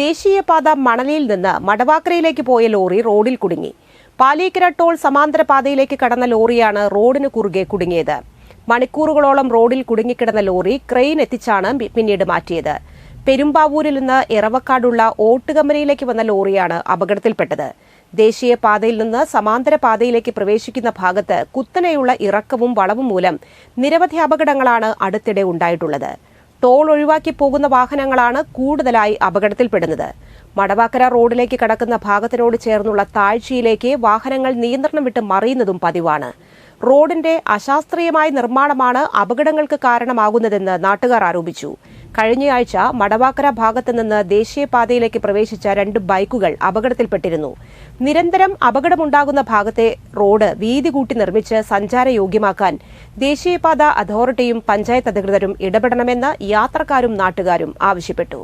ദേശീയപാത മണലിയിൽ നിന്ന് മടവാക്കരയിലേക്ക് പോയ ലോറി റോഡിൽ കുടുങ്ങി. പാലിക്കര ടോൾ സമാന്തര പാതയിലേക്ക് കടന്ന ലോറിയാണ് റോഡിന് കുറുകെ കുടുങ്ങിയത്. മണിക്കൂറുകളോളം റോഡിൽ കുടുങ്ങിക്കിടന്ന ലോറി ക്രെയിൻ എത്തിച്ചാണ് പിന്നീട് മാറ്റിയത്. പെരുമ്പാവൂരിൽ നിന്ന് എറവക്കാടുള്ള ഓട്ടുകമ്പനിയിലേക്ക് വന്ന ലോറിയാണ് അപകടത്തിൽപ്പെട്ടത്. ദേശീയപാതയിൽ നിന്ന് സമാന്തര പാതയിലേക്ക് പ്രവേശിക്കുന്ന ഭാഗത്ത് കുത്തനെയുള്ള ഇറക്കവും വളവും മൂലം നിരവധി അപകടങ്ങളാണ് അടുത്തിടെ ഉണ്ടായിട്ടുള്ളത്. ടോൾ ഒഴിവാക്കി പോകുന്ന വാഹനങ്ങളാണ് കൂടുതലായി അപകടത്തിൽപ്പെടുന്നത്. മടവാക്കര റോഡിലേക്ക് കടക്കുന്ന ഭാഗത്തിനോട് ചേർന്നുള്ള താഴ്ചയിലേക്ക് വാഹനങ്ങൾ നിയന്ത്രണം വിട്ട് മറിയുന്നതും പതിവാണ്. റോഡിന്റെ അശാസ്ത്രീയമായ നിർമ്മാണമാണ് അപകടങ്ങൾക്ക് കാരണമാകുന്നതെന്ന് നാട്ടുകാർ ആരോപിച്ചു. കഴിഞ്ഞയാഴ്ച മടവാക്കര ഭാഗത്ത് നിന്ന് ദേശീയപാതയിലേക്ക് പ്രവേശിച്ച രണ്ട് ബൈക്കുകൾ അപകടത്തിൽപ്പെട്ടിരുന്നു. നിരന്തരം അപകടമുണ്ടാകുന്ന ഭാഗത്തെ റോഡ് വീതി കൂട്ടി നിർമ്മിച്ച് സഞ്ചാരയോഗ്യമാക്കാൻ ദേശീയപാത അതോറിറ്റിയും പഞ്ചായത്ത് അധികൃതരും ഇടപെടണമെന്ന് യാത്രക്കാരും നാട്ടുകാരും ആവശ്യപ്പെട്ടു.